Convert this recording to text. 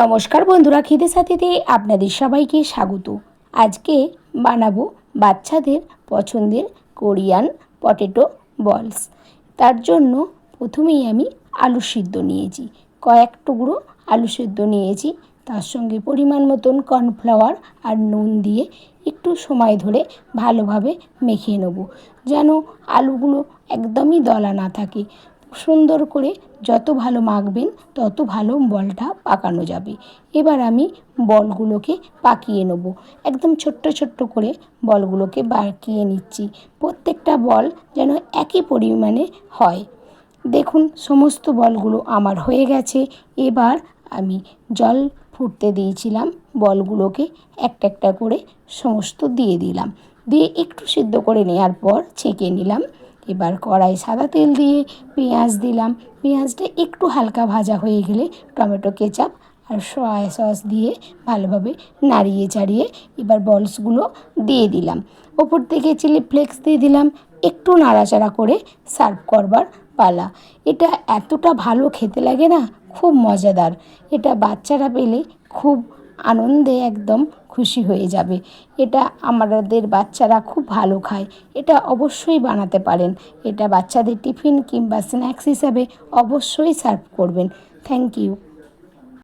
নমস্কার বন্ধুরা, খিদে সাথীতে আপনাদের সবাইকে স্বাগত। আজকে বানাবো বাচ্চাদের পছন্দের কোরিয়ান পটেটো বলস। তার জন্য প্রথমেই আমি আলু সিদ্ধ নিয়েছি। কয়েক টুকরো আলু সিদ্ধ নিয়েছি। তার সঙ্গে পরিমাণ মতন কর্নফ্লাওয়ার আর নুন দিয়ে একটু সময় ধরে ভালোভাবে মেখে নেব। যেন আলুগুলো একদমই দলা না থাকে। সুন্দর করে যত ভালো মাখবেন, তত ভালো বলটা পাকানো যাবে। এবার আমি বলগুলোকে পাকিয়ে নেব। একদম ছোট্ট ছোট্ট করে বলগুলোকে পাকিয়ে নিচ্ছি। প্রত্যেকটা বল যেন একই পরিমাণে হয়। দেখুন, সমস্ত বলগুলো আমার হয়ে গেছে। এবার আমি জল ফুটতে দিয়েছিলাম, বলগুলোকে একটা একটা করে সমস্ত দিয়ে দিলাম। দিয়ে একটু সিদ্ধ করে নেওয়ার পর ছেঁকে নিলাম। এবার কড়াই সাদা তেল দিয়ে পেঁয়াজ দিলাম। পেঁয়াজটা একটু হালকা ভাজা হয়ে গেলে টমেটো কেচাপ আর সয়া সস দিয়ে ভালোভাবে নাড়িয়ে চাড়িয়ে এবার বলসগুলো দিয়ে দিলাম। ওপর থেকে চিলি ফ্লেক্স দিয়ে দিলাম। একটু নাড়াচাড়া করে সার্ভ করবার পালা। এটা এতটা ভালো খেতে লাগে না, খুব মজাদার। এটা বাচ্চারা পেলে খুব আনন্দে একদম খুশি হয়ে যাবে। এটা আমাদের বাচ্চারা খুব ভালো খায়। এটা অবশ্যই বানাতে পারেন। এটা বাচ্চাদের টিফিন কিংবা স্ন্যাক্স হিসাবে অবশ্যই সার্ভ করবেন। Thank you.